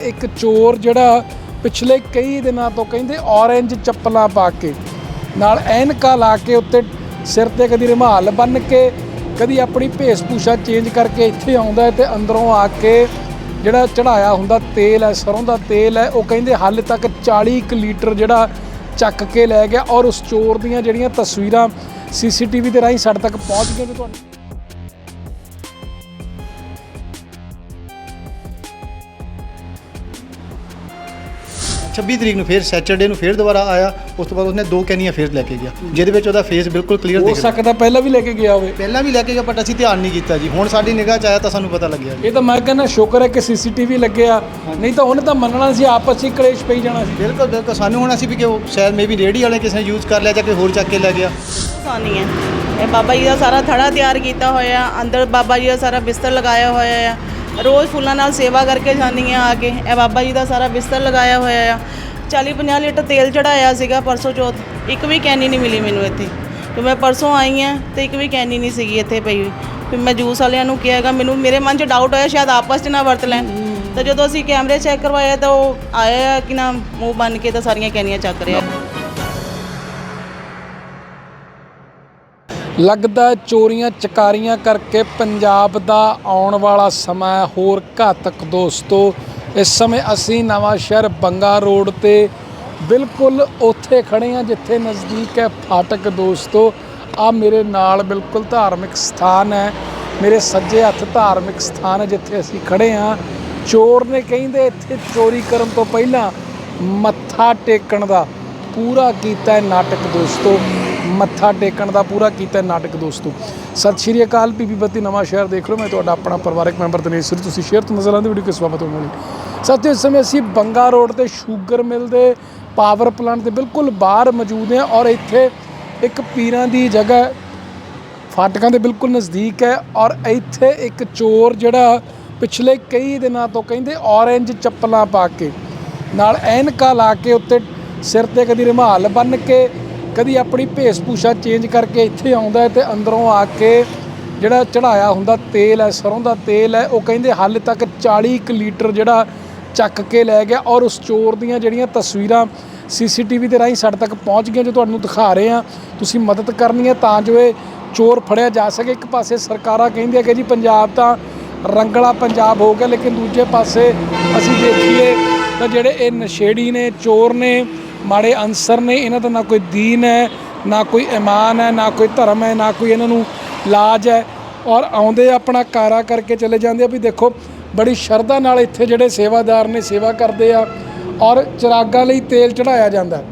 ਇੱਕ ਚੋਰ ਜਿਹੜਾ ਪਿਛਲੇ ਕਈ ਦਿਨਾਂ ਤੋਂ ਕਹਿੰਦੇ ਔਰੇਂਜ ਚੱਪਲਾਂ ਪਾ ਕੇ, ਨਾਲ ਐਨਕਾਂ ਲਾ ਕੇ ਉੱਤੇ ਸਿਰ ਤੇ ਕਦੀ ਰੁਮਾਲ ਬੰਨ ਕੇ, ਕਦੀ ਆਪਣੀ ਭੇਸ-ਭੂਸ਼ਾ ਚੇਂਜ ਕਰਕੇ ਇੱਥੇ ਆਉਂਦਾ ਹੈ ਤੇ ਅੰਦਰੋਂ ਆ ਕੇ ਜਿਹੜਾ ਚੜਾਇਆ ਹੁੰਦਾ ਤੇਲ ਹੈ, ਸਰੋਂ ਦਾ ਤੇਲ ਹੈ, ਉਹ ਕਹਿੰਦੇ ਹਾਲੇ ਤੱਕ 40 ਕੁ ਲੀਟਰ ਜਿਹੜਾ ਚੱਕ ਕੇ ਲੈ ਗਿਆ ਔਰ ਉਸ ਚੋਰ ਦੀਆਂ ਜਿਹੜੀਆਂ ਤਸਵੀਰਾਂ ਸੀਸੀਟੀਵੀ ਦੇ ਰਾਹੀਂ ਸਾਡੇ ਤੱਕ ਪਹੁੰਚ ਗਈਆਂ ਨੇ ਤੁਹਾਨੂੰ। 26 ਤਰੀਕ ਨੂੰ ਫਿਰ ਸੈਚਰਡੇ ਨੂੰ ਫਿਰ ਦੁਬਾਰਾ ਆਇਆ ਉਸ ਤੋਂ ਬਾਅਦ ਉਸਨੇ ਦੋ ਕੈਨੀਆਂ ਫਿਰ ਲੈ ਕੇ ਗਿਆ। ਜਿਹਦੇ ਵਿੱਚ ਉਹਦਾ ਫੇਸ ਬਿਲਕੁਲ ਕਲੀਅਰ ਹੋ ਦਿਖ ਰਿਹਾ। ਸਕਦਾ ਪਹਿਲਾਂ ਵੀ ਲੈ ਕੇ ਗਿਆ ਹੋਵੇ। ਪਹਿਲਾਂ ਵੀ ਲੈ ਕੇ ਗਿਆ ਬਟ ਅਸੀਂ ਧਿਆਨ ਨਹੀਂ ਕੀਤਾ ਜੀ। ਹੁਣ ਸਾਡੀ ਨਿਗਾਹ 'ਚ ਆਇਆ ਤਾਂ ਸਾਨੂੰ ਪਤਾ ਲੱਗਿਆ ਜੀ। ਇਹ ਤਾਂ ਮੈਂ ਕਹਿੰਦਾ ਸ਼ੁਕਰ ਹੈ ਕਿ ਸੀਸੀਟੀਵੀ ਲੱਗਿਆ। ਨਹੀਂ ਤਾਂ ਉਹਨੇ ਤਾਂ ਮੰਨਣਾ ਸੀ ਆਪਸ 'ਚ ਹੀ ਕਲੇਸ਼ ਪਈ ਜਾਣਾ ਸੀ। ਬਿਲਕੁਲ ਬਿਲਕੁਲ। ਸਾਨੂੰ ਹੁਣ ਅਸੀਂ ਵੀ ਕਿ ਉਹ ਸ਼ਾਇਦ ਮੇਬੀ ਰੇੜੀ ਵਾਲੇ ਕਿਸੇ ਨੇ ਯੂਜ਼ ਕਰ ਲਿਆ ਜਾਂ ਕੋਈ ਹੋਰ ਚੱਕ ਕੇ ਲੈ ਗਿਆ। ਆਸਾਨੀ ਹੈ। ਇਹ ਬਾਬਾ ਜੀ ਦਾ ਸਾਰਾ ਥੜਾ ਤਿਆਰ ਕੀਤਾ ਹੋਇਆ। ਅੰਦਰ ਬਾਬਾ ਜੀ ਦਾ ਸਾਰਾ ਬਿਸਤਰ ਲਗਾਇਆ ਹੋਇਆ ਆ। ਰੋਜ਼ ਫੁੱਲਾਂ ਨਾਲ ਸੇਵਾ ਕਰਕੇ ਜਾਂਦੀ ਆ ਆ ਕੇ। ਇਹ ਬਾਬਾ ਜੀ ਦਾ ਸਾਰਾ ਬਿਸਤਰ ਲਗਾਇਆ ਹੋਇਆ ਆ। 40 50 ਲੀਟਰ ਤੇਲ ਚੜਾਇਆ ਸੀਗਾ ਪਰਸੋਂ ਚੌਥ। ਇੱਕ ਵੀ ਕੈਨੀ ਨਹੀਂ ਮਿਲੀ ਮੈਨੂੰ ਇੱਥੇ। ਤੇ ਮੈਂ ਪਰਸੋਂ ਆਈ ਆ ਤੇ ਇੱਕ ਵੀ ਕੈਨੀ ਨਹੀਂ ਸੀਗੀ ਇੱਥੇ ਪਈ ਫਿਰ ਮੈਂ ਜੂਸ ਵਾਲਿਆਂ ਨੂੰ ਕਿਹਾਗਾ ਮੈਨੂੰ ਮੇਰੇ ਮਨ 'ਚ ਡਾਊਟ ਹੋਇਆ ਸ਼ਾਇਦ ਆਪਸ 'ਚ ਨਾ ਵਰਤ ਲੈਣ। ਤਾਂ ਜਦੋਂ ਅਸੀਂ ਕੈਮਰੇ ਚੈੱਕ ਕਰਵਾਇਆ ਤਾਂ ਉਹ ਆਇਆ ਕਿ ਨਾ ਮੂੰਹ ਬੰਨ ਕੇ ਤਾਂ ਸਾਰੀਆਂ ਕੈਨੀਆਂ ਚੱਕ ਰਿਹਾ। ਲੱਗਦਾ ਚੋਰੀਆਂ ਚਕਾਰੀਆਂ ਕਰਕੇ ਪੰਜਾਬ ਦਾ ਆਉਣ ਵਾਲਾ ਸਮਾਂ ਹੋਰ ਘਾਤਕ ਦੋਸਤੋ। ਇਸ ਸਮੇਂ ਅਸੀਂ ਨਵਾਂ ਸ਼ਹਿਰ ਬੰਗਾ ਰੋਡ ਤੇ ਬਿਲਕੁਲ ਉੱਥੇ ਖੜੇ ਹਾਂ, ਜਿੱਥੇ ਨਜ਼ਦੀਕ ਹੈ ਫਾਟਕ ਦੋਸਤੋ। ਆ ਮੇਰੇ ਨਾਲ ਬਿਲਕੁਲ ਧਾਰਮਿਕ ਸਥਾਨ ਹੈ, ਮੇਰੇ ਸੱਜੇ ਹੱਥ ਧਾਰਮਿਕ ਸਥਾਨ ਹੈ, ਜਿੱਥੇ ਅਸੀਂ ਖੜੇ ਹਾਂ। ਚੋਰ ਨੇ ਕਹਿੰਦੇ ਇੱਥੇ ਚੋਰੀ ਕਰਨ ਤੋਂ ਪਹਿਲਾਂ ਮੱਥਾ ਟੇਕਣ ਦਾ ਪੂਰਾ ਕੀਤਾ ਹੈ ਨਾਟਕ ਦੋਸਤੋ। ਮੱਥਾ ਟੇਕਣ ਦਾ ਪੂਰਾ ਕੀਤਾ ਨਾਟਕ ਦੋਸਤੋ। ਸਤਿ ਸ਼੍ਰੀ ਅਕਾਲ ਪੀਪੀ ਬੱਤੀ, ਨਵਾਂ ਸ਼ਹਿਰ ਦੇਖ ਰਹੇ ਮੈਂ ਤੁਹਾਡਾ ਆਪਣਾ ਪਰਿਵਾਰਕ ਮੈਂਬਰ ਦਿਨੇਸ਼ ਸਰੀ। ਤੁਸੀਂ ਸ਼ੇਅਰ ਤੋਂ ਨਜ਼ਰ ਆਉਂਦੇ ਵੀਡੀਓ ਕਿਸ ਸਵਾਗਤ ਹੋਣ ਵਾਲੀ। ਸਾਥੀਓ ਇਸ ਸਮੇਂ ਅਸੀਂ ਬੰਗਾ ਰੋਡ ਤੇ ਸ਼ੂਗਰ ਮਿਲ ਦੇ ਪਾਵਰ ਪਲਾਂਟ ਦੇ ਬਿਲਕੁਲ ਬਾਹਰ ਮੌਜੂਦ ਹਾਂ ਔਰ ਇੱਥੇ ਇੱਕ ਪੀਰਾਂ ਦੀ ਜਗ੍ਹਾ ਫਾਟਕਾਂ ਦੇ ਬਿਲਕੁਲ ਨਜ਼ਦੀਕ ਹੈ ਔਰ ਇੱਥੇ ਇੱਕ ਚੋਰ ਜਿਹੜਾ ਪਿਛਲੇ ਕਈ ਦਿਨਾਂ ਤੋਂ ਕਹਿੰਦੇ ਔਰੇਂਜ ਚੱਪਲਾਂ ਪਾ ਕੇ ਨਾਲ ਐਨਕਾਂ ਲਾ ਕੇ ਉੱਤੇ ਸਿਰ ਤੇ ਕਦੀ ਰੁਮਾਲ ਬੰਨ ਕੇ ਕਦੀ ਆਪਣੀ ਭੇਸ-ਭੂਸ਼ਾ ਚੇਂਜ ਕਰਕੇ ਇੱਥੇ ਆਉਂਦਾ ਹੈ ਤੇ ਅੰਦਰੋਂ ਆ ਕੇ ਜਿਹੜਾ ਚੜਾਇਆ ਹੁੰਦਾ ਤੇਲ ਹੈ, ਸਰੋਂ ਦਾ ਤੇਲ ਹੈ, ਉਹ ਕਹਿੰਦੇ ਹਾਲੇ ਤੱਕ 40 ਕੁ ਲੀਟਰ ਜਿਹੜਾ ਚੱਕ ਕੇ ਲੈ ਗਿਆ ਔਰ ਉਸ ਚੋਰ ਦੀਆਂ ਜਿਹੜੀਆਂ ਤਸਵੀਰਾਂ ਸੀਸੀਟੀਵੀ ਦੇ ਰਾਹੀਂ ਸਾਡੇ ਤੱਕ ਪਹੁੰਚ ਗਈਆਂ ਜੋ ਤੁਹਾਨੂੰ ਦਿਖਾ ਰਹੇ ਹਾਂ। ਤੁਸੀਂ ਮਦਦ ਕਰਨੀ ਹੈ ਤਾਂ ਜੋ ਇਹ ਚੋਰ ਫੜਿਆ ਜਾ ਸਕੇ। ਇੱਕ ਪਾਸੇ ਸਰਕਾਰਾਂ ਕਹਿੰਦੀਆਂ ਕਿ ਜੀ ਪੰਜਾਬ ਤਾਂ ਰੰਗਲਾ ਪੰਜਾਬ ਹੋ ਗਿਆ, ਲੇਕਿਨ ਦੂਜੇ ਪਾਸੇ ਅਸੀਂ ਦੇਖੀਏ ਤਾਂ ਜਿਹੜੇ ਇਹ ਨਸ਼ੇੜੀ ਨੇ, ਚੋਰ ਨੇ ਮਾੜੇ ਅਨਸਰ ਨੇ, ਇਹਨਾਂ ਦਾ ਨਾ ਕੋਈ ਦੀਨ ਹੈ, ਨਾ ਕੋਈ ਇਮਾਨ ਹੈ, ਨਾ ਕੋਈ ਧਰਮ ਹੈ, ਨਾ ਕੋਈ ਇਹਨਾਂ ਨੂੰ ਲਾਜ ਹੈ। ਔਰ ਆਉਂਦੇ ਆਪਣਾ ਕਾਰਾ ਕਰਕੇ ਚਲੇ ਜਾਂਦੇ ਆ ਵੀ ਦੇਖੋ, ਬੜੀ ਸ਼ਰਧਾ ਨਾਲ ਇੱਥੇ ਜਿਹੜੇ ਸੇਵਾਦਾਰ ਨੇ, ਸੇਵਾ ਕਰਦੇ ਆ ਔਰ ਚਿਰਾਗਾਂ ਲਈ ਤੇਲ ਚੜਾਇਆ ਜਾਂਦਾ।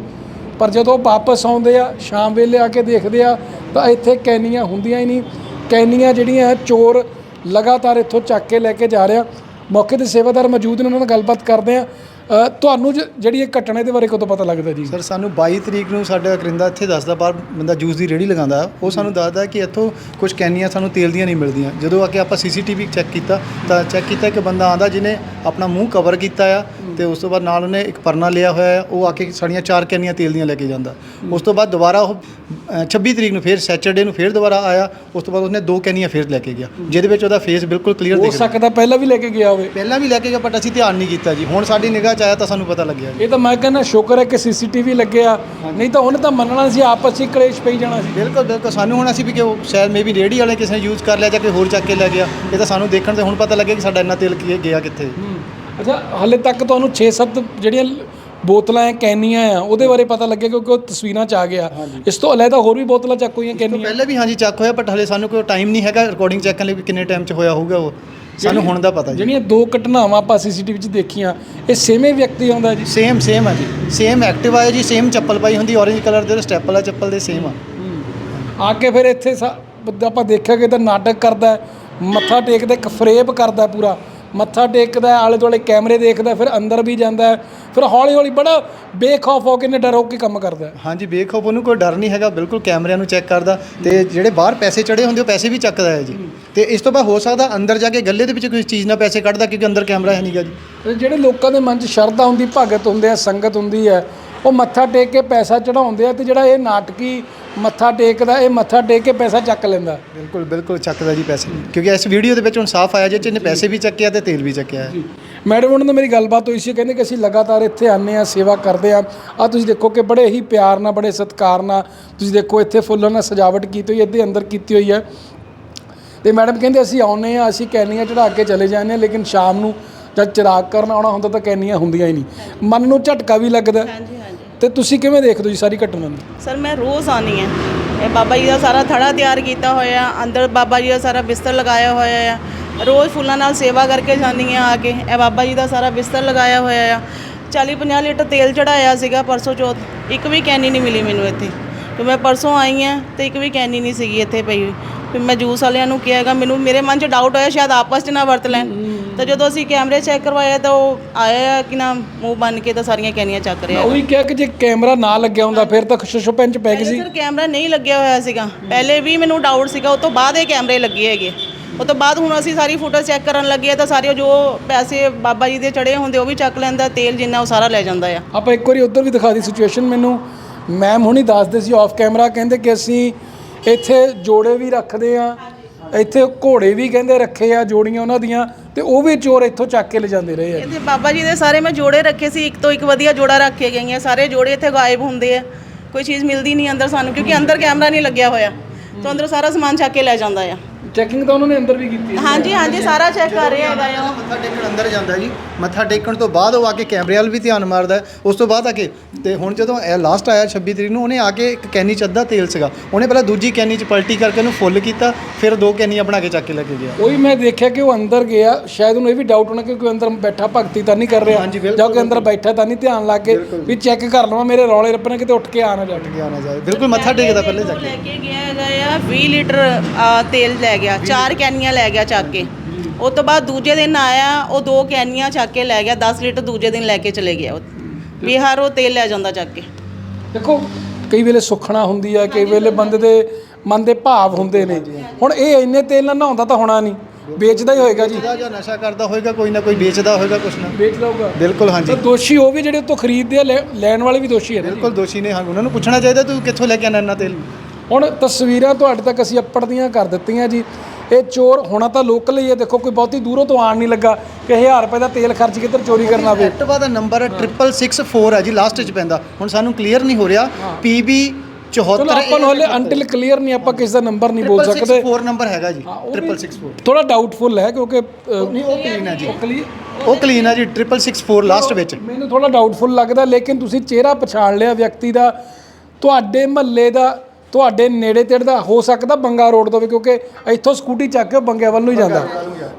ਪਰ ਜਦੋਂ ਵਾਪਸ ਆਉਂਦੇ ਆ, ਸ਼ਾਮ ਵੇਲੇ ਆ ਕੇ ਦੇਖਦੇ ਆ, ਤਾਂ ਇੱਥੇ ਕੈਨੀਆਂ ਹੁੰਦੀਆਂ ਹੀ ਨਹੀਂ। ਕੈਨੀਆਂ ਜਿਹੜੀਆਂ ਚੋਰ ਲਗਾਤਾਰ ਇੱਥੋਂ ਚੱਕ ਕੇ ਲੈ ਕੇ ਜਾ ਰਿਹਾ ਮੌਕੇ ਤੇ ਸੇਵਾਦਾਰ ਮੌਜੂਦ ਨੇ, ਉਹਨਾਂ ਨਾਲ ਗੱਲਬਾਤ ਕਰਦੇ ਆ। ਤੁਹਾਨੂੰ ਜ- ਜਿਹੜੀ ਇਹ ਘਟਨਾ ਦੇ ਬਾਰੇ ਕਦੋਂ ਪਤਾ ਲੱਗਦਾ ਜੀ? ਸਰ ਸਾਨੂੰ 22 ਤਰੀਕ ਨੂੰ ਸਾਡਾ ਕਰਿੰਦਾ ਇੱਥੇ ਦੱਸਦਾ ਬਾਹਰ ਬੰਦਾ ਜੂਸ ਦੀ ਰੇੜੀ ਲਗਾਉਂਦਾ। ਉਹ ਸਾਨੂੰ ਦੱਸਦਾ ਕਿ ਇੱਥੋਂ ਕੁਝ ਕੈਨੀਆਂ ਸਾਨੂੰ ਤੇਲ ਦੀਆਂ ਨਹੀਂ ਮਿਲਦੀਆਂ। ਜਦੋਂ ਆ ਕੇ ਆਪਾਂ ਸੀਸੀਟੀਵੀ ਚੈੱਕ ਕੀਤਾ ਤਾਂ ਚੈੱਕ ਕੀਤਾ ਕਿ ਬੰਦਾ ਆਂਦਾ ਜਿਹਨੇ ਆਪਣਾ ਮੂੰਹ ਕਵਰ ਕੀਤਾ ਆ ਤੇ ਉਸ ਤੋਂ ਬਾਅਦ ਨਾਲ ਉਹਨੇ ਇੱਕ ਪਰਨਾ ਲਿਆ ਹੋਇਆ ਆ ਉਹ ਆ ਕੇ ਸਾਡੀਆਂ ਚਾਰ ਕੈਨੀਆਂ ਤੇਲ ਦੀਆਂ ਲੈ ਕੇ ਜਾਂਦਾ। ਉਸ ਤੋਂ ਬਾਅਦ ਦੁਬਾਰਾ ਉਹ ਅ, 26 ਤਰੀਕ ਨੂੰ ਫਿਰ ਸੈਚਰਡੇ ਨੂੰ ਫਿਰ ਦੁਬਾਰਾ ਆਇਆ ਉਸ ਤੋਂ ਬਾਅਦ ਉਸਨੇ ਦੋ ਕੈਨੀਆਂ ਫਿਰ ਲੈ ਕੇ ਗਿਆ ਜਿਹਦੇ ਵਿੱਚ ਉਹਦਾ ਫੇਸ ਬਿਲਕੁਲ ਕਲੀਅਰ ਹੋ ਦਿਖ ਰਿਹਾ। ਸਕਦਾ ਪਹਿਲਾਂ ਵੀ ਲੈ ਕੇ ਗਿਆ ਹੋਵੇ। ਪਹਿਲਾਂ ਵੀ ਲੈ ਕੇ ਗਿਆ ਬਟ ਅਸੀਂ ਧਿਆਨ ਨਹੀਂ ਕੀਤਾ ਜੀ। ਹੁਣ ਸਾਡੀ ਨਿਗਾਹ 'ਚ ਆਇਆ ਤਾਂ ਸਾਨੂੰ ਪਤਾ ਲੱਗਿਆ ਜੀ। ਇਹ ਤਾਂ ਮੈਂ ਕਹਿੰਦਾ ਸ਼ੁਕਰ ਹੈ ਕਿ ਸੀਸੀਟੀਵੀ ਲੱਗਿਆ ਨਹੀਂ ਤਾਂ ਉਹਨੇ ਤਾਂ ਮੰਨਣਾ ਸੀ ਆਪਸ 'ਚ ਹੀ ਕਲੇਸ਼ ਪਈ ਜਾਣਾ ਸੀ। ਬਿਲਕੁਲ ਬਿਲਕੁਲ। ਸਾਨੂੰ ਹੁਣ ਅਸੀਂ ਵੀ ਕਿ ਉਹ ਸ਼ਾਇਦ ਮੇਬੀ ਰੇੜੀ ਵਾਲੇ ਕਿਸੇ ਨੇ ਯੂਜ਼ ਕਰ ਲਿਆ ਜਾਂ ਕੋਈ ਹੋਰ ਚੱਕ ਕੇ ਲੈ ਗਿਆ। ਇਹ ਤਾਂ ਸਾਨੂੰ ਦੇਖਣ ਤੇ ਹੁਣ ਪਤਾ ਲੱਗਿਆ ਕਿ ਸਾਡਾ ਇੰਨਾ ਤੇਲ ਕੀ ਗਿਆ ਕਿੱਥੇ। ਅੱਛਾ ਹਾਲੇ ਤੱਕ ਤੁਹਾਨੂੰ 6-7 ਜਿਹੜੀਆਂ ਬੋਤਲਾਂ ਐ ਕੈਨੀਆਂ ਆ ਉਹਦੇ ਬਾਰੇ ਪਤਾ ਲੱਗਿਆ ਕਿਉਂਕਿ ਉਹ ਤਸਵੀਰਾਂ 'ਚ ਆ ਗਿਆ। ਇਸ ਤੋਂ ਅਲੱਗਾ ਹੋਰ ਵੀ ਬੋਤਲਾਂ ਚੱਕ ਹੋਈਆਂ ਕੈਨੀਆਂ। ਪਹਿਲੇ ਵੀ ਹਾਂਜੀ ਚੱਕ ਹੋਇਆ ਬਟ ਹਲੇ ਸਾਨੂੰ ਕੋਈ ਟਾਈਮ ਨਹੀਂ ਹੈਗਾ ਰਿਕਾਰਡਿੰਗ ਚੈੱਕ ਕਰਨ ਲਈ ਵੀ ਕਿੰਨੇ ਟਾਈਮ 'ਚ ਹੋਇਆ ਹੋਊਗਾ ਉਹ। ਸਾਨੂੰ ਹੁਣ ਦਾ ਪਤਾ ਜੀ। ਜਿਹੜੀਆਂ ਦੋ ਘਟਨਾਵਾਂ ਆਪਾਂ ਸੀਸੀਟੀਵੀ 'ਚ ਦੇਖੀਆਂ ਇਹ ਸੇਮੇ ਵਿਅਕਤੀ ਆਉਂਦਾ ਜੀ? ਸੇਮ ਸੇਮ ਆ ਜੀ। ਸੇਮ ਐਕਟਿਵ ਆ ਜੀ ਸੇਮ ਚੱਪਲ ਪਾਈ ਹੁੰਦੀ orange ਕਲਰ ਦੇ ਸਟੈਪਲ ਆ ਚੱਪਲ ਦੇ ਸੇਮ ਆ। ਆ ਕੇ ਫਿਰ ਇੱਥੇ ਸਾ- ਆਪਾਂ ਦੇਖਿਆ ਕਿ ਤਾਂ ਨਾਟਕ ਕਰਦਾ ਹੈ, ਮੱਥਾ ਟੇਕਦਾ ਇੱਕ ਫਰੇਬ ਕਰਦਾ ਹੈ ਪੂਰਾ। ਮੱਥਾ ਟੇਕਦਾ ਆਲੇ ਦੁਆਲੇ ਕੈਮਰੇ ਦੇਖਦਾ ਫਿਰ ਅੰਦਰ ਵੀ ਜਾਂਦਾ ਫਿਰ ਹੌਲੀ ਹੌਲੀ ਬੜਾ ਬੇਖੌਫ ਹੋ ਕੇ ਨੇ ਡਰ ਹੋ ਕੇ ਕੰਮ ਕਰਦਾ। ਹਾਂਜੀ ਬੇਖੌਫ ਉਹਨੂੰ ਕੋਈ ਡਰ ਨਹੀਂ ਹੈਗਾ ਬਿਲਕੁਲ ਕੈਮਰਿਆਂ ਨੂੰ ਚੈੱਕ ਕਰਦਾ ਤੇ ਜਿਹੜੇ ਬਾਹਰ ਪੈਸੇ ਚੜੇ ਹੁੰਦੇ ਉਹ ਪੈਸੇ ਵੀ ਚੱਕਦਾ ਹੈ ਜੀ ਤੇ ਇਸ ਤੋਂ ਬਾਅਦ ਹੋ ਸਕਦਾ ਅੰਦਰ ਜਾ ਕੇ ਗੱਲੇ ਦੇ ਵਿੱਚ ਕੋਈ ਚੀਜ਼ ਨਾਲ ਪੈਸੇ ਕੱਢਦਾ ਕਿਉਂਕਿ ਅੰਦਰ ਕੈਮਰਾ ਹੈ ਨਹੀਂਗਾ ਜੀ ਤੇ ਜਿਹੜੇ ਲੋਕਾਂ ਦੇ ਮਨ 'ਚ ਸ਼ਰਧਾ ਹੁੰਦੀ ਭਗਤ ਹੁੰਦੇ ਆ ਸੰਗਤ ਹੁੰਦੀ ਹੈ ਉਹ ਮੱਥਾ ਟੇਕ ਕੇ ਪੈਸਾ ਚੜਾਉਂਦੇ ਆ ਤੇ ਜਿਹੜਾ ਇਹ ਨਾਟਕੀ ਮੱਥਾ ਟੇਕਦਾ ਇਹ ਮੱਥਾ ਟੇਕ ਕੇ ਪੈਸਾ ਚੱਕ ਲੈਂਦਾ। ਬਿਲਕੁਲ ਬਿਲਕੁਲ ਚੱਕਦਾ ਜੀ ਪੈਸੇ। ਕਿਉਂਕਿ ਇਸ ਵੀਡੀਓ ਦੇ ਵਿੱਚ ਹੁਣ ਸਾਫ਼ ਆਇਆ ਜੇ ਚ ਇਹਨੇ ਪੈਸੇ ਵੀ ਚੱਕਿਆ ਤੇ ਤੇਲ ਵੀ ਚੱਕਿਆ ਹੈ। ਮੈਡਮ ਉਹਨਾਂ ਨਾਲ ਮੇਰੀ ਗੱਲਬਾਤ ਹੋਈ ਸੀ ਕਹਿੰਦੇ ਕਿ ਅਸੀਂ ਲਗਾਤਾਰ ਇੱਥੇ ਆਨੇ ਆ ਸੇਵਾ ਕਰਦੇ ਆ ਆ ਤੁਸੀਂ ਦੇਖੋ ਕਿ ਬੜੇ ਹੀ ਪਿਆਰ ਨਾਲ ਬੜੇ ਸਤਿਕਾਰ ਨਾਲ ਤੁਸੀਂ ਦੇਖੋ ਇੱਥੇ ਫੁੱਲਾਂ ਨਾਲ ਸਜਾਵਟ ਕੀਤੀ ਹੋਈ ਹੈ ਇਹਦੇ ਅੰਦਰ ਕੀਤੀ ਹੋਈ ਹੈ। ਤੇ ਮੈਡਮ ਕਹਿੰਦੇ ਅਸੀਂ ਆਉਨੇ ਆ ਅਸੀਂ ਕੈਨੀਆਂ ਚੜਾ ਕੇ ਚਲੇ ਜਾਂਦੇ ਹਾਂ ਲੇਕਿਨ ਸ਼ਾਮ ਨੂੰ ਜਦ ਚਿਰਾਗ ਕਰਨ ਆਉਣਾ ਹੁੰਦਾ ਤਾਂ ਕੈਨੀਆਂ ਹੁੰਦੀਆਂ ਹੀ ਨਹੀਂ। ਮਨ ਨੂੰ ਝਟਕਾ ਵੀ ਲੱਗਦਾ। ਹਾਂਜੀ ਤੇ ਤੁਸੀਂ ਕਿਵੇਂ ਦੇਖਦੇ ਹੋ ਜੀ ਸਾਰੀ ਘਟਨਾ ਨੂੰ? ਸਰ, ਮੈਂ ਰੋਜ਼ ਆਨੀ ਹੈ। ਇਹ ਬਾਬਾ ਜੀ ਦਾ ਸਾਰਾ ਥੜਾ ਤਿਆਰ ਕੀਤਾ ਹੋਇਆ, ਅੰਦਰ ਬਾਬਾ ਜੀ ਦਾ ਸਾਰਾ ਬਿਸਤਰ ਲਗਾਇਆ ਹੋਇਆ ਆ। ਰੋਜ਼ ਫੁੱਲਾਂ ਨਾਲ ਸੇਵਾ ਕਰਕੇ ਜਾਂਦੀ ਹਾਂ ਆ ਕੇ, ਇਹ ਬਾਬਾ ਜੀ ਦਾ ਸਾਰਾ ਬਿਸਤਰ ਲਗਾਇਆ ਹੋਇਆ ਆ। 40 50 ਲੀਟਰ ਤੇਲ ਚੜਾਇਆ ਸੀਗਾ ਪਰਸੋਂ ਚੌਥ, ਇੱਕ ਵੀ ਕੈਨੀ ਨਹੀਂ ਮਿਲੀ ਮੈਨੂੰ ਇੱਥੇ। ਤੇ ਮੈਂ ਪਰਸੋਂ ਆਈ ਹਾਂ ਤੇ ਇੱਕ ਵੀ ਕੈਨੀ ਨਹੀਂ ਸੀਗੀ ਇੱਥੇ ਪਈ ਹੋਈ। ਫਿਰ ਮੈਂ ਜੂਸ ਵਾਲਿਆਂ ਨੂੰ ਕਿਹਾਗਾ ਮੈਨੂੰ ਮੇਰੇ ਮਨ 'ਚ ਡਾਊਟ ਹੋਇਆ ਸ਼ਾਇਦ ਆਪਸ 'ਚ ਨਾ ਵਰਤ ਲੈਣ। ਤਾਂ ਜਦੋਂ ਅਸੀਂ ਕੈਮਰੇ ਚੈੱਕ ਕਰਵਾਇਆ ਤਾਂ ਉਹ ਆਇਆ ਕਿ ਨਾ ਮੂੰਹ ਬੰਨ ਕੇ ਤਾਂ ਸਾਰੀਆਂ ਕੈਨੀਆਂ ਚੱਕ ਰਿਹਾ ਉਹੀ ਕਿਹਾ ਕਿ ਜੇ ਕੈਮਰਾ ਨਾ ਲੱਗਿਆ ਹੁੰਦਾ ਫਿਰ ਤਾਂ ਸ਼ਸ਼ੋਪੈਂਚ ਪੈ ਗਈ ਸੀ। ਸਰ ਕੈਮਰਾ ਨਹੀਂ ਲੱਗਿਆ ਹੋਇਆ ਸੀਗਾ। ਪਹਿਲੇ ਵੀ ਮੈਨੂੰ ਡਾਊਟ ਸੀਗਾ ਉਸ ਤੋਂ ਬਾਅਦ ਇਹ ਕੈਮਰੇ ਲੱਗੇ ਹੈਗੇ। ਉਸ ਤੋਂ ਬਾਅਦ ਹੁਣ ਅਸੀਂ ਸਾਰੀ ਫੋਟੋ ਚੈੱਕ ਕਰਨ ਲੱਗੇ ਤਾਂ ਸਾਰੇ ਜੋ ਪੈਸੇ ਬਾਬਾ ਜੀ ਦੇ ਚੜੇ ਹੁੰਦੇ ਉਹ ਵੀ ਚੱਕ ਲੈਂਦਾ ਤੇਲ ਜਿੰਨਾ ਉਹ ਸਾਰਾ ਲੈ ਜਾਂਦਾ ਆ। ਆਪਾਂ ਇੱਕ ਵਾਰੀ ਉੱਧਰ ਵੀ ਦਿਖਾ ਦੀ ਸਿਚੁਏਸ਼ਨ ਮੈਨੂੰ। ਮੈਮ ਹੁਣੀ ਦੱਸਦੇ ਸੀ ਆਫ ਕੈਮਰਾ ਕਹਿੰਦੇ ਕਿ ਅਸੀਂ ਇੱਥੇ ਜੋੜੇ ਵੀ ਰੱਖਦੇ ਆ। ਇੱਥੇ ਘੋੜੇ ਵੀ ਕਹਿੰਦੇ ਰੱਖੇ ਆ ਜੋੜੀਆਂ ਉਹਨਾਂ ਦੀਆਂ ਤੇ ਉਹ ਵੀ ਚੋਰ ਇੱਥੋਂ ਚੱਕ ਕੇ ਲਿਜਾਂਦੇ ਰਹੇ ਆ। ਇਹਦੇ ਬਾਬਾ ਜੀ ਦੇ ਸਾਰੇ ਮੈਂ ਜੋੜੇ ਰੱਖੇ ਸੀ ਇੱਕ ਤੋਂ ਇੱਕ ਵਧੀਆ ਜੋੜਾ ਰੱਖੇ ਗਈਆਂ। ਸਾਰੇ ਜੋੜੇ ਇੱਥੇ ਗਾਇਬ ਹੁੰਦੇ ਆ। ਕੋਈ ਚੀਜ਼ ਮਿਲਦੀ ਨਹੀਂ ਅੰਦਰ ਸਾਨੂੰ ਕਿਉਂਕਿ ਅੰਦਰ ਕੈਮਰਾ ਨਹੀਂ ਲੱਗਿਆ ਹੋਇਆ। ਤਾਂ ਅੰਦਰ ਸਾਰਾ ਸਮਾਨ ਚੱਕ ਕੇ ਲੈ ਜਾਂਦਾ ਆ। ਚੈਕਿੰਗ ਤਾਂ ਉਹਨਾਂ ਨੇ ਅੰਦਰ ਵੀ ਕੀਤੀ ਹੈ। ਹਾਂਜੀ ਹਾਂਜੀ ਸਾਰਾ ਚੈੱਕ ਕਰ ਰਿਹਾ ਹੈਗਾ ਆ ਮੱਥਾ ਟੇਕਣ ਅੰਦਰ ਜਾਂਦਾ ਜੀ। ਮੱਥਾ ਟੇਕਣ ਤੋਂ ਬਾਅਦ ਉਹ ਆ ਕੇ ਕੈਮਰੇ ਵੱਲ ਵੀ ਧਿਆਨ ਮਾਰਦਾ। ਉਸ ਤੋਂ ਬਾਅਦ ਆ ਕੇ ਤੇ ਹੁਣ ਜਦੋਂ ਇਹ ਲਾਸਟ ਆਇਆ 26 ਤਰੀਕ ਨੂੰ ਉਹਨੇ ਆ ਕੇ ਇੱਕ ਕੈਨੀ ਚ ਅੱਧਾ ਤੇਲ ਸੀਗਾ। ਉਹਨੇ ਪਹਿਲਾਂ ਦੂਜੀ ਕੈਨੀ ਚ ਪਲਟੀ ਕਰਕੇ ਉਹਨੂੰ ਫੁੱਲ ਕੀਤਾ ਫਿਰ ਦੋ ਕੈਨੀਆਂ ਬਣਾ ਕੇ ਚੱਕ ਕੇ ਲੈ ਕੇ ਗਿਆ। ਉਹੀ ਮੈਂ ਦੇਖਿਆ ਕਿ ਉਹ ਅੰਦਰ ਗਿਆ। ਸ਼ਾਇਦ ਉਹਨੂੰ ਇਹ ਵੀ ਡਾਊਟ ਹੋਣਾ ਕਿ ਕੋਈ ਅੰਦਰ ਬੈਠਾ ਭਗਤੀ ਤਾਂ ਨਹੀਂ ਕਰ ਰਿਹਾ ਹਾਂਜੀ, ਬਿਲਕੁਲ, ਜਾਂ ਕੋਈ ਅੰਦਰ ਬੈਠਾ ਤਾਂ ਨਹੀਂ ਧਿਆਨ ਲਾ ਕੇ ਵੀ ਚੈੱਕ ਕਰ ਲਵਾਂ ਮੇਰੇ ਰੌਲੇ ਰੱਪਣੇ ਕਿਤੇ ਉੱਠ ਕੇ ਆ ਨਾ ਜਾਵੇ ਗਿਆ ਨਾ ਜਾਏ। ਬਿਲਕੁਲ ਮੱਥਾ ਟੇਕਦਾ ਪਹਿਲੇ ਜਾ ਕੇ। ਲੈ ਕੇ ਗਿਆ ਹੈਗਾ ਆ 20 ਲੀਟਰ ਤੇਲ ਲੈ ਗਿਆ ਚਾਰ ਕੈਨੀਆਂ ਲੈ ਗਿਆ ਚੱਕ ਕੇ। ਉਸ ਤੋਂ ਬਾਅਦ ਦੂਜੇ ਦਿਨ ਆਇਆ ਉਹ ਦੋ ਕੈਨੀਆਂ ਚੱਕ ਕੇ ਲੈ ਗਿਆ 10 ਲੀਟਰ ਦੂਜੇ ਦਿਨ ਲੈ ਕੇ ਚਲੇ ਗਿਆ ਉਹ। ਵੀ ਹਰ ਉਹ ਤੇਲ ਲੈ ਜਾਂਦਾ ਚੱਕ ਕੇ। ਦੇਖੋ ਕਈ ਵੇਲੇ ਸੁਖਣਾ ਹੁੰਦੀ ਆ ਕਈ ਵੇਲੇ ਬੰਦੇ ਦੇ ਮਨ ਦੇ ਭਾਵ ਹੁੰਦੇ ਨੇ। ਹੁਣ ਇਹ ਇੰਨੇ ਤੇਲ ਨਾਲ ਨਹਾਉਂਦਾ ਤਾਂ ਹੋਣਾ ਨਹੀਂ। ਵੇਚਦਾ ਹੀ ਹੋਏਗਾ ਜੀ। ਜਿਹਦਾ ਜਾਂ ਨਸ਼ਾ ਕਰਦਾ ਹੋਏਗਾ ਕੋਈ ਨਾ ਕੋਈ ਵੇਚਦਾ ਹੋਏਗਾ ਕੁਛ ਨਾ। ਵੇਚ ਲਊਗਾ ਬਿਲਕੁਲ ਹਾਂਜੀ। ਤਾਂ ਦੋਸ਼ੀ ਉਹ ਵੀ ਜਿਹੜੇ ਉੱਥੋਂ ਖਰੀਦਦੇ ਆ ਲੈ- ਲੈਣ ਵਾਲੇ ਵੀ ਦੋਸ਼ੀ ਨਾ। ਜੀ। ਬਿਲਕੁਲ ਦੋਸ਼ੀ ਨੇ ਹਾਂ ਉਹਨਾਂ ਨੂੰ ਪੁੱਛਣਾ ਚਾਹੀਦਾ ਤੂੰ ਕਿੱਥੋਂ ਲੈ ਕੇ ਆਣਾ ਇੰਨਾ ਤੇਲ? ਹੁਣ ਤਸਵੀਰਾਂ ਤੁਹਾਡੇ ਤੱਕ ਅਸੀਂ ਅੱਪੜਦੀਆਂ ਕਰ ਦਿੱਤੀਆਂ ਜੀ। ਇਹ ਚੋਰ ਹੋਣਾ ਤਾਂ ਲੋਕਲ ਹੀ ਹੈ। ਦੇਖੋ ਕੋਈ ਬਹੁਤੀ ਦੂਰੋਂ ਤੋਂ ਆਣ ਨਹੀਂ ਲੱਗਾ ਕਿ 1000 ਰੁਪਏ ਦਾ ਤੇਲ ਖਰਚ ਕਿੱਧਰ ਚੋਰੀ ਕਰਨਾ ਪਵੇ ਐਕਟਿਵਾ ਦਾ ਨੰਬਰ 664 ਹੈ ਜੀ ਲਾਸਟ ਵਿੱਚ ਪੈਂਦਾ। ਹੁਣ ਸਾਨੂੰ ਕਲੀਅਰ ਨਹੀਂ ਹੋ ਰਿਹਾ। PB 74 ਚਲੋ ਆਪਾਂ ਨੂੰ ਹਲੇ ਅੰਟਿਲ ਕਲੀਅਰ ਨਹੀਂ ਆਪਾਂ ਕਿਸੇ ਦਾ ਨੰਬਰ ਨਹੀਂ ਬੋਲ ਸਕਦੇ। 664 ਨੰਬਰ ਹੈਗਾ ਜੀ 664 ਥੋੜਾ ਡਾਊਟਫੁਲ ਹੈ ਕਿਉਂਕਿ ਨਹੀਂ ਉਹ ਕਲੀਨ ਹੈ ਜੀ। ਉਹ ਕਲੀਨ ਹੈ ਜੀ 664 ਲਾਸਟ ਵਿੱਚ। ਮੈਨੂੰ ਥੋੜਾ ਡਾਊਟਫੁਲ ਲੱਗਦਾ ਲੇਕਿਨ ਤੁਸੀਂ ਚਿਹਰਾ ਪਛਾਣ ਲਿਆ ਵਿਅਕਤੀ ਦਾ। ਤੁਹਾਡੇ ਮਹੱਲੇ ਦਾ ਤੁਹਾਡੇ ਨੇੜੇ ਤੇੜੇ ਦਾ ਹੋ ਸਕਦਾ ਬੰਗਾ ਰੋਡ ਤੋਂ ਵੀ ਕਿਉਂਕਿ ਇੱਥੋਂ ਸਕੂਟੀ ਚੱਕ ਕੇ ਬੰਗਿਆ ਵੱਲ ਨੂੰ ਹੀ ਜਾਂਦਾ।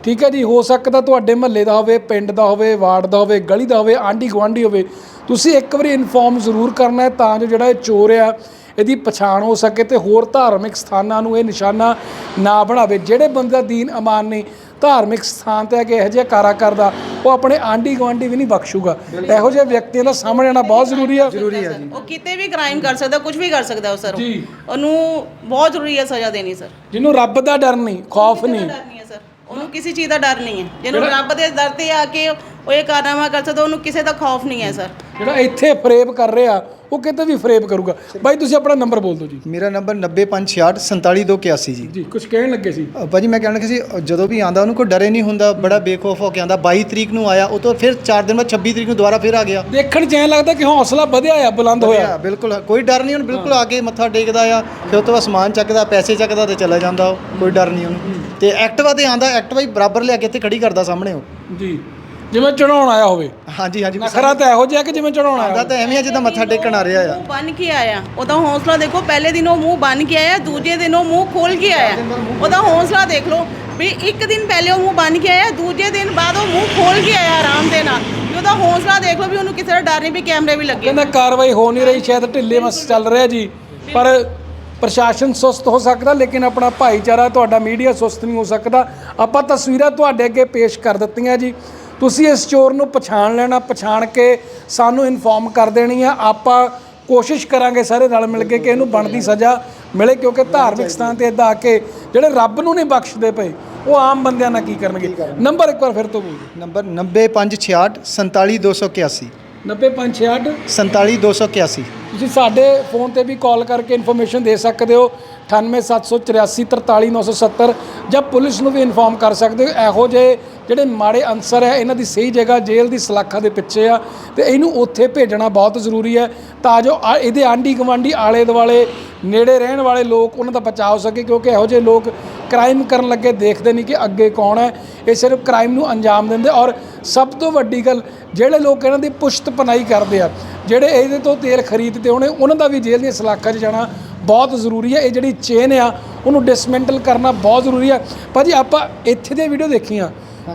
ਠੀਕ ਹੈ ਜੀ ਹੋ ਸਕਦਾ ਤੁਹਾਡੇ ਮਹੱਲੇ ਦਾ ਹੋਵੇ ਪਿੰਡ ਦਾ ਹੋਵੇ ਵਾਰਡ ਦਾ ਹੋਵੇ ਗਲੀ ਦਾ ਹੋਵੇ ਆਂਢੀ ਗੁਆਂਢੀ ਹੋਵੇ ਤੁਸੀਂ ਇੱਕ ਵਾਰੀ ਇਨਫੋਰਮ ਜ਼ਰੂਰ ਕਰਨਾ ਹੈ ਤਾਂ ਜੋ ਜਿਹੜਾ ਇਹ ਚੋਰ ਆ ਇਹਦੀ ਪਛਾਣ ਹੋ ਸਕੇ ਤੇ ਹੋਰ ਧਾਰਮਿਕ ਸਥਾਨਾਂ ਨੂੰ ਇਹ ਨਿਸ਼ਾਨਾ ਨਾ ਬਣਾਵੇ ਜਿਹੜੇ ਬੰਦੇ ਦਾ ਦੀਨ ਅਮਾਨ ਨਹੀਂ ਧਾਰਮਿਕ ਸਥਾਨ ਤੇ ਆ ਕੇ ਇਹੋ ਜਿਹਾ ਕਾਰਾ ਕਰਦਾ ਉਹ ਆਪਣੇ ਆਂਢੀ ਗੁਆਂਢੀ ਵੀ ਨਹੀਂ ਬਖਸ਼ੂਗਾ। ਇਹੋ ਜਿਹੇ ਵਿਅਕਤੀਆਂ ਦਾ ਸਾਹਮਣੇ ਆਉਣਾ ਬਹੁਤ ਜ਼ਰੂਰੀ ਆ। ਜ਼ਰੂਰੀ ਆ ਉਹ ਕਿਤੇ ਵੀ ਕ੍ਰਾਈਮ ਕਰ ਸਕਦਾ ਕੁਝ ਵੀ ਕਰ ਸਕਦਾ ਉਹ ਸਰ। ਜੀ। ਉਹਨੂੰ ਬਹੁਤ ਜ਼ਰੂਰੀ ਹੈ ਸਜ਼ਾ ਦੇਣੀ ਸਰ। ਜਿਹਨੂੰ ਰੱਬ ਦਾ ਡਰ ਨਹੀਂ ਖੌਫ ਨਹੀਂ। ਡਰ ਨਹੀਂ ਹੈ ਸਰ। ਉਹਨੂੰ ਕਿਸੇ ਚੀਜ਼ ਦਾ ਡਰ ਨਹੀਂ ਹੈ। ਜਿਹਨੂੰ ਰੱਬ ਦੇ ਦਰ ਤੇ ਆ ਕੇ ਉਹ ਇਹ ਕਾਰਨਾਮਾ ਕਰ ਸਕਦਾ ਉਹਨੂੰ ਕਿਸੇ ਦਾ ਖੌਫ ਨਹੀਂ ਹੈ ਸਰ। ਜਿਹੜਾ ਇੱਥੇ ਫਰੇਬ ਕਰ ਰਿਹਾ ਉਹ ਕਿਤੇ ਵੀ ਫਰੇਬ ਕਰੂਗਾ। ਬਾਈ ਤੁਸੀਂ ਆਪਣਾ ਨੰਬਰ ਬੋਲ ਦਿਓ ਜੀ। ਮੇਰਾ ਨੰਬਰ 90566 47281 ਜੀ। ਜੀ ਕੁਝ ਕਹਿਣ ਲੱਗੇ ਸੀ? ਅ, ਭਾਜੀ ਮੈਂ ਕਹਿਣ ਲੱਗਾ ਸੀ ਅ, ਜਦੋਂ ਵੀ ਆਂਦਾ ਉਹਨੂੰ ਕੋਈ ਡਰੇ ਨਹੀਂ ਹੁੰਦਾ ਬੜਾ ਬੇਖੌਫ ਹੋ ਕੇ ਆਂਦਾ 22 ਤਰੀਕ ਨੂੰ ਆਇਆ ਉਹ ਤੋਂ ਫਿਰ 4 ਦਿਨ ਬਾਅਦ 26 ਤਰੀਕ ਨੂੰ ਦੁਬਾਰਾ ਫਿਰ ਆ ਗਿਆ। ਦੇਖਣ ਚ ਐਂ ਲੱਗਦਾ ਕਿ ਹੌਸਲਾ ਵਧਿਆ ਆ ਬੁਲੰਦ ਹੋਇਆ। ਹੋਇਆ ਬਿਲਕੁਲ ਕੋਈ ਡਰ ਨਹੀਂ ਉਹਨੂੰ ਬਿਲਕੁਲ ਆ ਕੇ ਮੱਥਾ ਟੇਕਦਾ ਆ ਫਿਰ ਉਹ ਤੋਂ ਬਾਅਦ ਸਮਾਨ ਚੱਕਦਾ ਪੈਸੇ ਚੱਕਦਾ ਤੇ ਚਲਾ ਜਾਂਦਾ ਉਹ ਕੋਈ ਡਰ ਨਹੀਂ ਉਹਨੂੰ। ਤੇ ਐਕਟਿਵਾ ਤੇ ਆਂਦਾ ਐਕਟਿਵਾ ਹੀ ਬਰਾਬਰ ਲਿਆ ਕੇ ਇੱਥੇ ਖੜੀ ਕਰਦਾ ਸਾਹਮਣੇ ਉਹ। ਜੀ। ਜਿਵੇਂ ਚੜਾਉਣ ਆਇਆ ਹੋਵੇ। ਹਾਂਜੀ ਹਾਂਜੀ। ਨਖਰਾ ਤਾਂ ਇਹੋ ਜਿਹਾ ਕਿ ਜਿਵੇਂ ਚੜਾਉਣ ਆਇਆ ਤਾਂ ਐਵੇਂ ਆ ਜਿੱਦਾਂ ਮੱਥਾ ਟੇਕਣ ਆ ਰਿਹਾ ਆ। ਮੂੰਹ ਬੰਨ ਕੇ ਆਇਆ। ਉਹਦਾ ਹੌਸਲਾ ਦੇਖੋ ਪਹਿਲੇ ਦਿਨ ਉਹ ਮੂੰਹ ਬੰਨ ਕੇ ਆਇਆ ਦੂਜੇ ਦਿਨ ਉਹ ਮੂੰਹ ਖੋਲ ਕੇ ਆਇਆ। ਉਹਦਾ ਹੌਸਲਾ ਦੇਖ ਲਓ ਵੀ ਇੱਕ ਦਿਨ ਪਹਿਲੇ ਉਹ ਮੂੰਹ ਬੰਨ ਕੇ ਆਇਆ ਦੂਜੇ ਦਿਨ ਬਾਅਦ ਉਹ ਮੂੰਹ ਖੋਲ ਕੇ ਆਇਆ ਆਰਾਮ ਦੇ ਨਾਲ। ਵੀ ਉਹਦਾ ਹੌਸਲਾ ਦੇਖ ਲਓ ਵੀ ਉਹਨੂੰ ਕਿਸੇ ਦਾ ਡਰ ਨਹੀਂ ਵੀ ਕੈਮਰੇ ਵੀ ਲੱਗੇ। ਕਹਿੰਦਾ ਕਾਰਵਾਈ ਹੋ ਨਹੀਂ ਰਹੀ ਸ਼ਾਇਦ ਢਿੱਲੇ ਮਸ ਚੱਲ ਰਿਹਾ ਜੀ। ਪਰ ਪ੍ਰਸ਼ਾਸਨ ਸੁਸਤ ਹੋ ਸਕਦਾ ਲੇਕਿਨ ਆਪਣਾ ਭਾਈਚਾਰਾ ਤੁਹਾਡਾ ਮੀਡੀਆ ਸੁਸਤ ਨਹੀਂ ਹੋ ਸਕਦਾ। ਆਪਾਂ ਤਸਵੀਰਾਂ ਤੁਹਾਡੇ ਅੱਗੇ ਪੇਸ਼ ਕਰ ਦਿੱਤੀਆਂ ਜੀ। ਤੁਸੀਂ ਇਸ ਚੋਰ ਨੂੰ ਪਛਾਣ ਲੈਣਾ ਪਛਾਣ ਕੇ ਸਾਨੂੰ ਇਨਫੋਰਮ ਕਰ ਦੇਣੀ ਆ। ਆਪਾਂ ਕੋਸ਼ਿਸ਼ ਕਰਾਂਗੇ ਸਾਰੇ ਰਲ ਮਿਲ ਕੇ ਕਿ ਇਹਨੂੰ ਬਣਦੀ ਸਜ਼ਾ ਮਿਲੇ ਕਿਉਂਕਿ ਧਾਰਮਿਕ ਸਥਾਨ ਤੇ ਇਦਾਂ ਆ ਕੇ ਜਿਹੜੇ ਰੱਬ ਨੂੰ ਨਹੀਂ ਬਖਸ਼ਦੇ ਪਏ ਉਹ ਆਮ ਬੰਦਿਆਂ ਨਾਲ ਕੀ ਕਰਨਗੇ? ਨੰਬਰ ਇੱਕ ਵਾਰ ਫਿਰ ਤੋਂ ਬੋਲ। ਨੰਬਰ 90566 47281 90568 47281 ਤੁਸੀਂ ਸਾਡੇ ਫੋਨ ਤੇ ਵੀ ਕਾਲ ਕਰਕੇ ਇਨਫੋਰਮੇਸ਼ਨ ਦੇ ਸਕਦੇ ਹੋ। 98784 43970 ਜਾਂ ਪੁਲਿਸ ਨੂੰ ਵੀ ਇਨਫੋਰਮ ਕਰ ਸਕਦੇ ਹੋ। ਇਹੋ ਜਿਹੇ ਜਿਹੜੇ ਮਾੜੇ ਅਨਸਰ ਹੈ ਇਹਨਾਂ ਦੀ ਸਹੀ ਜਗ੍ਹਾ ਜੇਲ੍ਹ ਦੀ ਸਲਾਖਾਂ ਦੇ ਪਿੱਛੇ ਆ ਤੇ ਇਹਨੂੰ ਉੱਥੇ ਭੇਜਣਾ ਬਹੁਤ ਜ਼ਰੂਰੀ ਹੈ ਤਾਂ ਜੋ ਆ- ਇਹਦੇ ਆਂਢੀ ਗੁਆਂਢੀ ਆਲੇ ਦੁਆਲੇ ਨੇੜੇ ਰਹਿਣ ਵਾਲੇ ਲੋਕ ਉਹਨਾਂ ਦਾ ਬਚਾਅ ਹੋ ਸਕੇ ਕਿਉਂਕਿ ਇਹੋ ਜਿਹੇ ਲੋਕ ਕ੍ਰਾਈਮ ਕਰਨ ਲੱਗੇ ਦੇਖਦੇ ਨਹੀਂ ਕਿ ਅੱਗੇ ਕੌਣ ਹੈ। ਇਹ ਸਿਰਫ ਕ੍ਰਾਈਮ ਨੂੰ ਅੰਜਾਮ ਦਿੰਦੇ ਔਰ ਸਭ ਤੋਂ ਵੱਡੀ ਗੱਲ, ਜਿਹੜੇ ਲੋਕ ਇਹਨਾਂ ਦੀ ਪੁਸ਼ਤ ਪਨਾਈ ਕਰਦੇ ਆ, ਜਿਹੜੇ ਇਹਦੇ ਤੋਂ ਤੇਲ ਖਰੀਦਦੇ ਹੋਣੇ ਉਹਨਾਂ ਦਾ ਵੀ ਜੇਲ੍ਹ ਦੀਆਂ ਸਲਾਖਾਂ 'ਚ ਜਾਣਾ ਬਹੁਤ ਜ਼ਰੂਰੀ ਹੈ। ਇਹ ਜਿਹੜੀ ਚੇਨ ਆ, ਉਹਨੂੰ ਡਿਸਮੈਂਟਲ ਕਰਨਾ ਬਹੁਤ ਜ਼ਰੂਰੀ ਹੈ। ਭਾਜੀ ਆਪਾਂ ਇੱਥੇ ਦੀਆਂ ਵੀਡੀਓ ਦੇਖੀਆਂ।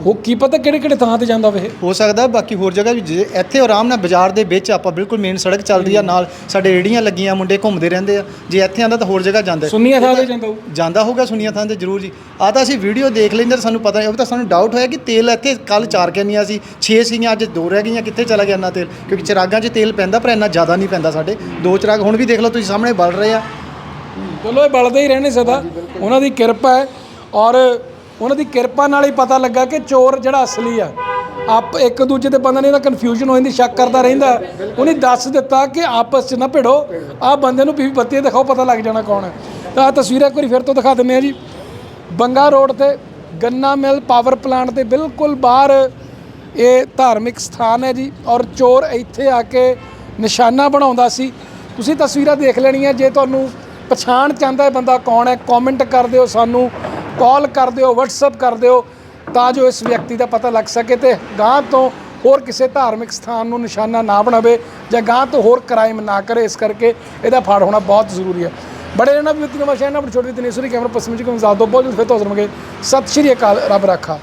ਉਹ ਕੀ ਪਤਾ ਕਿਹੜੇ ਕਿਹੜੇ ਥਾਂ ਤੇ ਜਾਂਦਾ ਵੇ ਇਹ? ਹੋ ਸਕਦਾ ਬਾਕੀ ਹੋਰ ਜਗ੍ਹਾ ਵੀ ਜੇ ਇੱਥੇ ਆਰਾਮ ਨਾਲ ਬਾਜ਼ਾਰ ਦੇ ਵਿੱਚ ਆਪਾਂ ਬਿਲਕੁਲ ਮੇਨ ਸੜਕ ਚੱਲਦੀ ਆ ਨਾਲ ਸਾਡੇ ਰੇੜੀਆਂ ਲੱਗੀਆਂ ਮੁੰਡੇ ਘੁੰਮਦੇ ਰਹਿੰਦੇ ਆ। ਜੇ ਇੱਥੇ ਆਂਦਾ ਤਾਂ ਹੋਰ ਜਗ੍ਹਾ ਜਾਂਦਾ। ਸੁਨੀਆ ਥਾਂ ਤੇ ਜਾਂਦਾ ਉਹ ਜਾਂਦਾ ਹੋਊਗਾ ਸੁਨੀਆ ਥਾਂ ਤੇ ਜ਼ਰੂਰ ਜੀ। ਆ ਤਾਂ ਅਸੀਂ ਵੀਡੀਓ ਦੇਖ ਲੈਂਦੇ ਤਾਂ ਸਾਨੂੰ ਪਤਾ ਨਹੀਂ ਉਹ ਤਾਂ ਸਾਨੂੰ ਡਾਊਟ ਹੋਇਆ ਕਿ ਤੇਲ ਇੱਥੇ ਕੱਲ ਚਾਰ ਕੈਨੀਆਂ ਸੀ 6 ਸੀਗੀਆਂ ਅੱਜ ਦੋ ਰਹਿ ਗਈਆਂ ਕਿੱਥੇ ਚਲਾ ਗਿਆ ਇੰਨਾ ਤੇਲ? ਕਿਉਂਕਿ ਚਿਰਾਗਾਂ 'ਚ ਤੇਲ ਪੈਂਦਾ ਪਰ ਇੰਨਾ ਜ਼ਿਆਦਾ ਨਹੀਂ ਪੈਂਦਾ ਸਾਡੇ। ਦੋ ਚਿਰਾਗ ਹੁਣ ਵੀ ਦੇਖ ਲਓ ਤੁਸੀਂ ਸਾਹਮਣੇ ਬਲ ਰਹੇ ਆ। ਚਲੋ ਇਹ ਬਲਦੇ ਹੀ ਰਹਿਣੇ ਸਦਾ। ਉਹਨਾਂ ਦੀ ਕਿਰਪਾ ਹੈ। ਔਰ ਉਹਨਾਂ ਦੀ ਕਿਰਪਾ ਨਾਲ ਹੀ ਪਤਾ ਲੱਗਾ ਕਿ ਚੋਰ ਜਿਹੜਾ ਅਸਲੀ ਆ, ਆਪ ਇੱਕ ਦੂਜੇ ਤੇ ਬੰਦਾ ਨਹੀਂ ਤਾਂ ਕਨਫਿਊਜ਼ਨ ਹੋ ਜਾਂਦੀ, ਸ਼ੱਕ ਕਰਦਾ ਰਹਿੰਦਾ। ਉਹਨੇ ਦੱਸ ਦਿੱਤਾ ਕਿ ਆਪਸ 'ਚ ਨਾ ਭਿੜੋ, ਆਹ ਬੰਦੇ ਨੂੰ ਬੀਬੀ ਬੱਤੀ ਦਿਖਾਓ, ਪਤਾ ਲੱਗ ਜਾਣਾ ਕੌਣ ਹੈ ਤਾਂ ਆਹ ਤਸਵੀਰਾਂ ਇੱਕ ਵਾਰੀ ਫਿਰ ਤੋਂ ਦਿਖਾ ਦਿੰਦੇ ਆ ਜੀ। ਬੰਗਾ ਰੋਡ ਤੇ ਗੰਨਾ ਮਿਲ ਪਾਵਰ ਪਲਾਂਟ ਦੇ ਬਿਲਕੁਲ ਬਾਹਰ ਇਹ ਧਾਰਮਿਕ ਸਥਾਨ ਹੈ ਜੀ, ਔਰ ਚੋਰ ਇੱਥੇ ਆ ਕੇ ਨਿਸ਼ਾਨਾ ਬਣਾਉਂਦਾ ਸੀ। ਤੁਸੀਂ ਤਸਵੀਰਾਂ ਦੇਖ ਲੈਣੀਆਂ, ਜੇ ਤੁਹਾਨੂੰ ਪਛਾਣ ਚਾਹੁੰਦਾ ਹੈ ਬੰਦਾ ਕੌਣ ਹੈ ਕਮੈਂਟ ਕਰ ਦਿਓ ਸਾਨੂੰ। ਕਾਲ ਕਰ ਦਿਓ, WhatsApp ਕਰ ਦਿਓ, ਤਾਂ ਜੋ ਇਸ ਵਿਅਕਤੀ ਦਾ ਪਤਾ ਲੱਗ ਸਕੇ ਤੇ ਗਾਂ ਤੋਂ ਹੋਰ ਕਿਸੇ ਧਾਰਮਿਕ ਸਥਾਨ ਨੂੰ ਨਿਸ਼ਾਨਾ ਨਾ ਬਣਾਵੇ ਜਾਂ ਗਾਂ ਤੋਂ ਹੋਰ ਕ੍ਰਾਈਮ ਨਾ ਕਰੇ, ਇਸ ਕਰਕੇ ਇਹਦਾ ਫਾੜ ਹੋਣਾ ਬਹੁਤ ਜ਼ਰੂਰੀ ਹੈ। ਬੜੇ ਇਹਨਾਂ ਵੀ ਉਤਨੀ ਨਵਾਂ ਸ਼ਹਿਰ ਨਾਲ ਛੋਟੀ ਕੈਮਰਾ ਪਸਮੀ ਜੀ ਕੋ ਦੋ ਬਹੁਤ ਜਲਦ ਫਿਰ ਤੋਂ ਹਾਜ਼ਰ ਹੋਵਾਂਗੇ ਸਤਿ ਸ਼੍ਰੀ ਅਕਾਲ, ਰੱਬ ਰਾਖਾ।